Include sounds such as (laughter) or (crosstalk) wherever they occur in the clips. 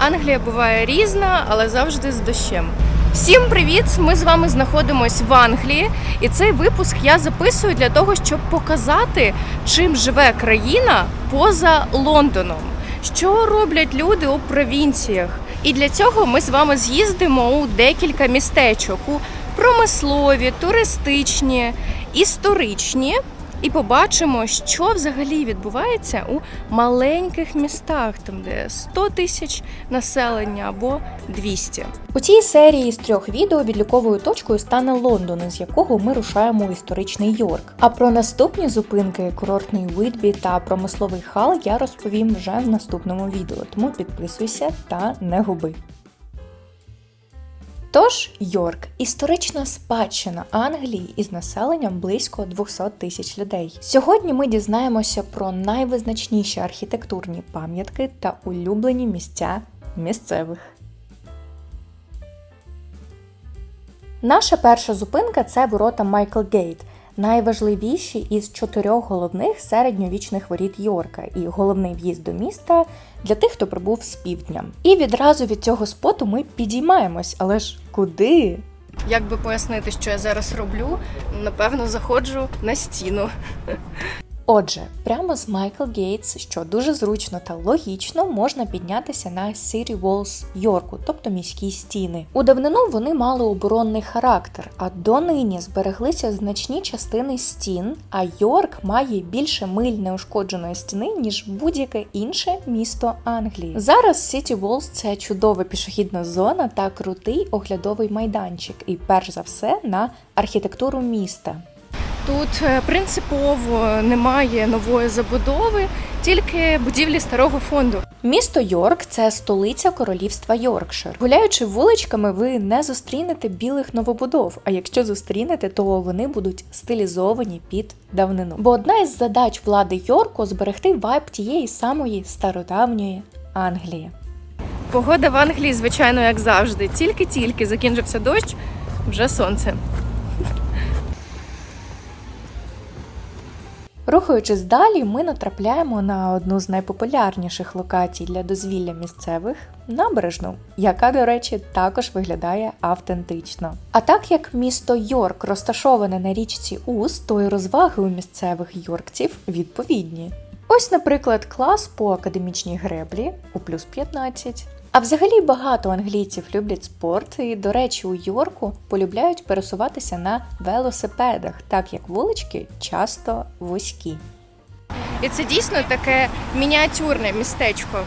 Англія буває різна, але завжди з дощем. Всім привіт! Ми з вами знаходимось в Англії, і цей випуск я записую для того, щоб показати, чим живе країна поза Лондоном, що роблять люди у провінціях. І для цього ми з вами з'їздимо у декілька містечок у промислові, туристичні, історичні. І побачимо, що взагалі відбувається у маленьких містах, там де 100 тисяч населення або 200. У цій серії з трьох відео відліковою точкою стане Лондон, з якого ми рушаємо у історичний Йорк. А про наступні зупинки, курортний Витбі та промисловий хал я розповім вже в наступному відео, тому підписуйся та не губи. Тож, Йорк історична спадщина Англії із населенням близько 200 тисяч людей. Сьогодні ми дізнаємося про найвизначніші архітектурні пам'ятки та улюблені місця місцевих. Наша перша зупинка це ворота Майкл Гейт, найважливіші із чотирьох головних середньовічних воріт Йорка і головний в'їзд до міста для тих, хто прибув з півдня. І відразу від цього споту ми підіймаємось, але ж куди? Як би пояснити, що я зараз роблю, напевно, заходжу на стіну. Отже, прямо з Майкл Гейтс, що дуже зручно та логічно, можна піднятися на City Walls Йорку, тобто міські стіни. У давнину вони мали оборонний характер, а донині збереглися значні частини стін, а Йорк має більше миль неушкодженої стіни, ніж будь-яке інше місто Англії. Зараз City Walls – це чудова пішохідна зона та крутий оглядовий майданчик, і перш за все на архітектуру міста. Тут е, принципово немає нової забудови, тільки будівлі старого фонду. Місто Йорк це столиця королівства Йоркшир. Гуляючи вуличками, ви не зустрінете білих новобудов. А якщо зустрінете, то вони будуть стилізовані під давнину. Бо одна із задач влади Йорку зберегти вайб тієї самої стародавньої Англії. Погода в Англії, звичайно, як завжди. Тільки-тільки закінчився дощ, вже сонце. Рухаючись далі, ми натрапляємо на одну з найпопулярніших локацій для дозвілля місцевих набережну, яка, до речі, також виглядає автентично. А так як місто Йорк розташоване на річці Ус, то й розваги у місцевих йоркців відповідні. Ось, наприклад, клас по академічній греблі у плюс 15. А взагалі багато англійців люблять спорт, і, до речі, у Йорку полюбляють пересуватися на велосипедах, так як вулички часто вузькі. І це дійсно таке мініатюрне містечко.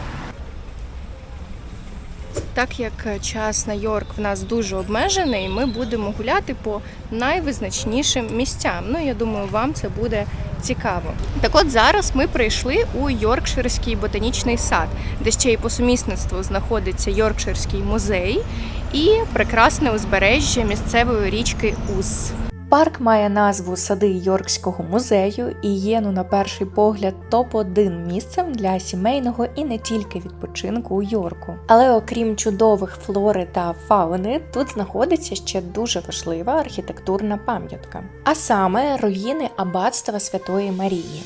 Так як час на Йорк в нас дуже обмежений, ми будемо гуляти по найвизначнішим місцям. Ну, я думаю, вам це буде цікаво. Так от зараз ми прийшли у Йоркширський ботанічний сад, де ще й по сумісництву знаходиться Йоркширський музей і прекрасне узбережжя місцевої річки Ус. Парк має назву Сади Йоркського музею і є, ну на перший погляд, топ-1 місцем для сімейного і не тільки відпочинку у Йорку. Але окрім чудових флори та фауни, тут знаходиться ще дуже важлива архітектурна пам'ятка, а саме руїни аббатства Святої Марії.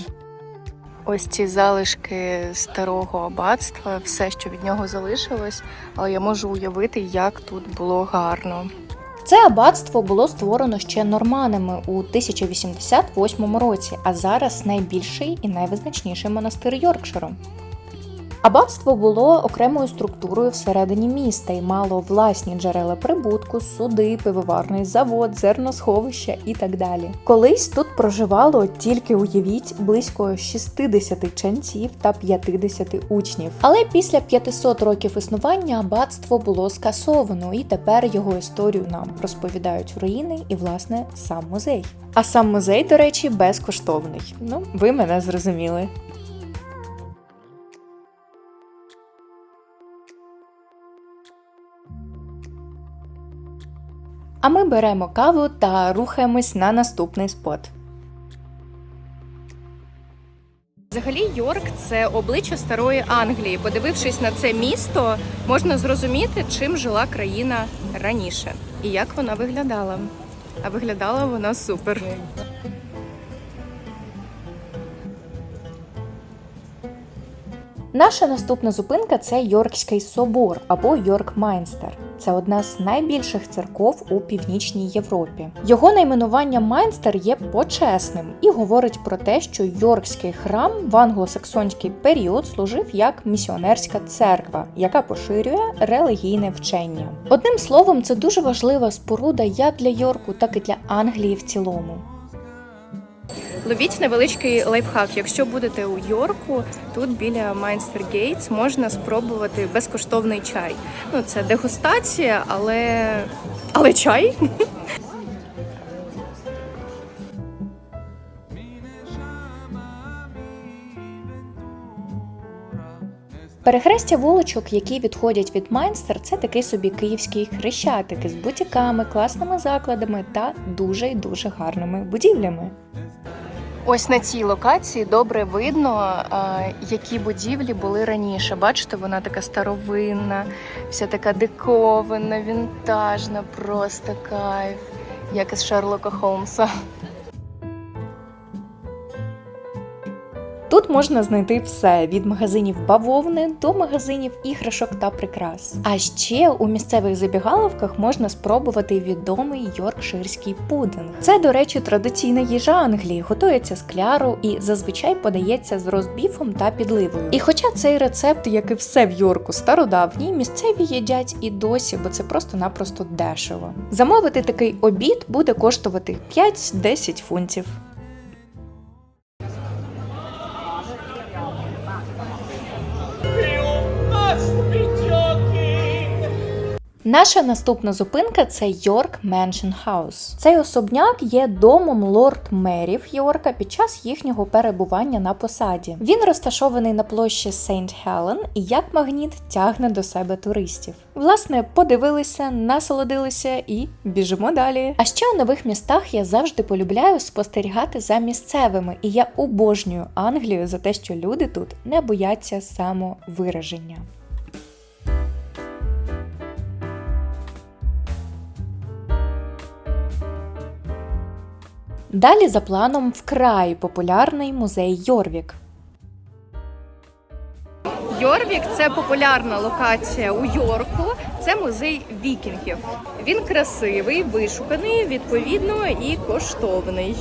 Ось ці залишки старого аббатства, все, що від нього залишилось, але я можу уявити, як тут було гарно. Це аббатство було створено ще норманами у 1088 році, а зараз найбільший і найвизначніший монастир Йоркширу. Аббатство було окремою структурою всередині міста і мало власні джерела прибутку, суди, пивоварний завод, зерносховища і так далі. Колись тут проживало тільки уявіть близько 60 ченців та 50 учнів. Але після 500 років існування аббатство було скасовано, і тепер його історію нам розповідають руїни і власне сам музей. А сам музей, до речі, безкоштовний. Ну, ви мене зрозуміли. А ми беремо каву та рухаємось на наступний спот. Взагалі, Йорк це обличчя старої Англії. Подивившись на це місто, можна зрозуміти, чим жила країна раніше і як вона виглядала. А виглядала вона супер. Наша наступна зупинка це Йоркський собор або Йорк-Майнстер. Це одна з найбільших церков у північній Європі. Його найменування Майнстер є почесним і говорить про те, що Йоркський храм в англосаксонський період служив як місіонерська церква, яка поширює релігійне вчення. Одним словом, це дуже важлива споруда як для Йорку, так і для Англії в цілому. Ловіть невеличкий лайфхак. Якщо будете у Йорку, тут біля Майнстер Гейтс можна спробувати безкоштовний чай. Ну, це дегустація, але. але чай. Перехрестя вуличок, які відходять від Майнстер, це такий собі київський хрещатик із бутіками, класними закладами та дуже й дуже гарними будівлями. Ось на цій локації добре видно, які будівлі були раніше. Бачите, вона така старовинна, вся така диковинна, вінтажна, просто кайф, як із Шерлока Холмса. Тут можна знайти все від магазинів бавовни до магазинів іграшок та прикрас. А ще у місцевих забігаловках можна спробувати відомий йоркширський пудинг. Це, до речі, традиційна їжа Англії, готується з кляру і зазвичай подається з розбіфом та підливою. І хоча цей рецепт, як і все в Йорку, стародавній, місцеві їдять і досі, бо це просто-напросто дешево. Замовити такий обід буде коштувати 5-10 фунтів. Наша наступна зупинка це Йорк Mansion House. Цей особняк є домом лорд-мерів Йорка під час їхнього перебування на посаді. Він розташований на площі Сейнт Хелен і як магніт тягне до себе туристів. Власне, подивилися, насолодилися і біжимо далі. А ще у нових містах я завжди полюбляю спостерігати за місцевими, і я обожнюю Англію за те, що люди тут не бояться самовираження. Далі за планом вкрай популярний музей Йорвік. Йорвік це популярна локація у Йорку. Це музей вікінгів. Він красивий, вишуканий, відповідно і коштовний.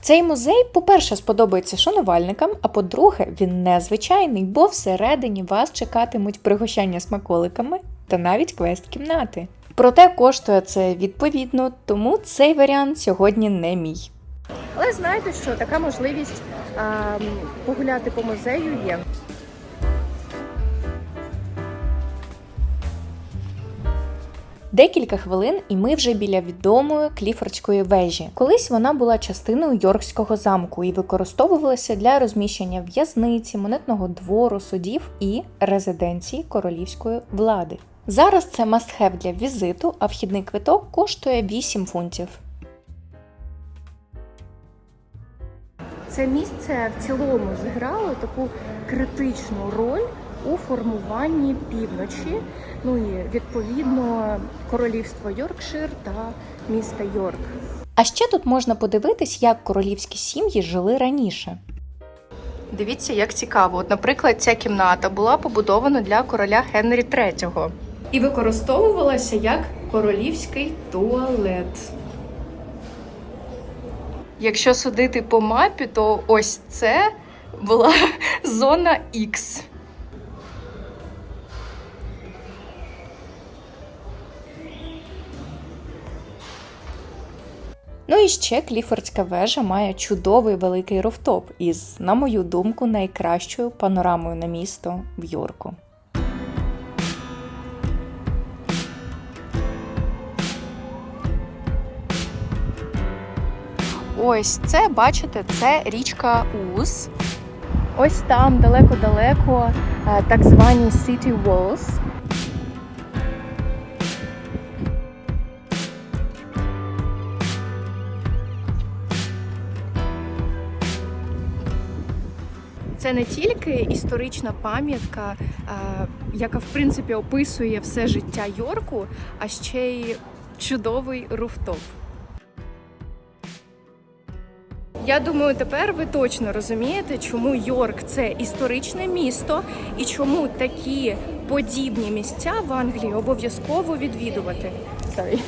Цей музей, по-перше, сподобається шанувальникам, а по-друге, він незвичайний, бо всередині вас чекатимуть пригощання смаколиками та навіть квест-кімнати. Проте коштує це відповідно, тому цей варіант сьогодні не мій. Але знаєте, що така можливість а, погуляти по музею є. Декілька хвилин, і ми вже біля відомої Кліфордської вежі. Колись вона була частиною Йоркського замку і використовувалася для розміщення в'язниці, монетного двору, судів і резиденції королівської влади. Зараз це must-have для візиту, а вхідний квиток коштує 8 фунтів. Це місце в цілому зіграло таку критичну роль у формуванні півночі, ну і відповідно королівство Йоркшир та міста Йорк. А ще тут можна подивитись, як королівські сім'ї жили раніше. Дивіться, як цікаво. От, наприклад, ця кімната була побудована для короля Генрі III і використовувалася як королівський туалет. Якщо судити по мапі, то ось це була (laughs) зона X. Ну і ще Кліфордська вежа має чудовий великий руфтоп із, на мою думку, найкращою панорамою на місто в Йорку. Ось це, бачите, це річка Уз. Ось там далеко-далеко е, так звані City Walls. Це не тільки історична пам'ятка, е, яка в принципі описує все життя Йорку, а ще й чудовий руфтоп. Я думаю, тепер ви точно розумієте, чому Йорк це історичне місто і чому такі подібні місця в Англії обов'язково відвідувати. Sorry.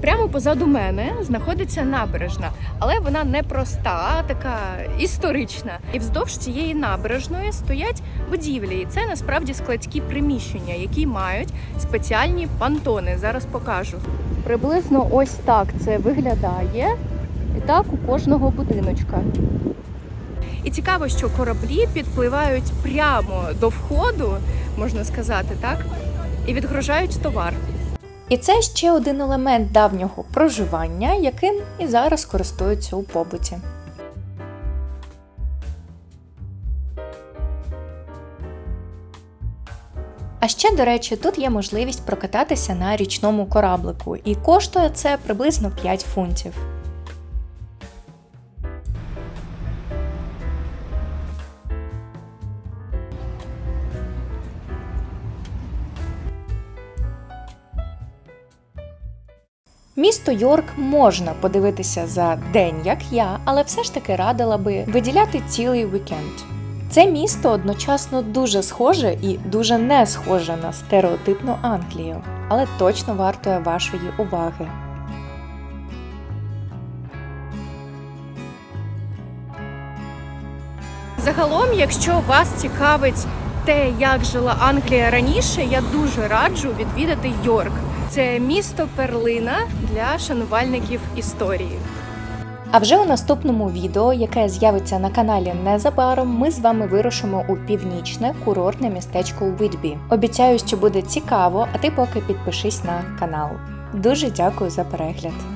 Прямо позаду мене знаходиться набережна, але вона не проста, а така історична. І вздовж цієї набережної стоять будівлі. І це насправді складські приміщення, які мають спеціальні пантони. Зараз покажу. Приблизно ось так це виглядає. І так у кожного будиночка. І цікаво, що кораблі підпливають прямо до входу, можна сказати, так, і відгружають товар. І це ще один елемент давнього проживання, яким і зараз користуються у побуті. А ще, до речі, тут є можливість прокататися на річному кораблику, і коштує це приблизно 5 фунтів. Місто Йорк можна подивитися за день, як я, але все ж таки радила би виділяти цілий вікенд. Це місто одночасно дуже схоже і дуже не схоже на стереотипну Англію, але точно вартує вашої уваги. Загалом, якщо вас цікавить те, як жила Англія раніше, я дуже раджу відвідати Йорк. Це місто перлина для шанувальників історії. А вже у наступному відео, яке з'явиться на каналі незабаром, ми з вами вирушимо у північне курортне містечко Уитбі. Обіцяю, що буде цікаво, а ти поки підпишись на канал. Дуже дякую за перегляд.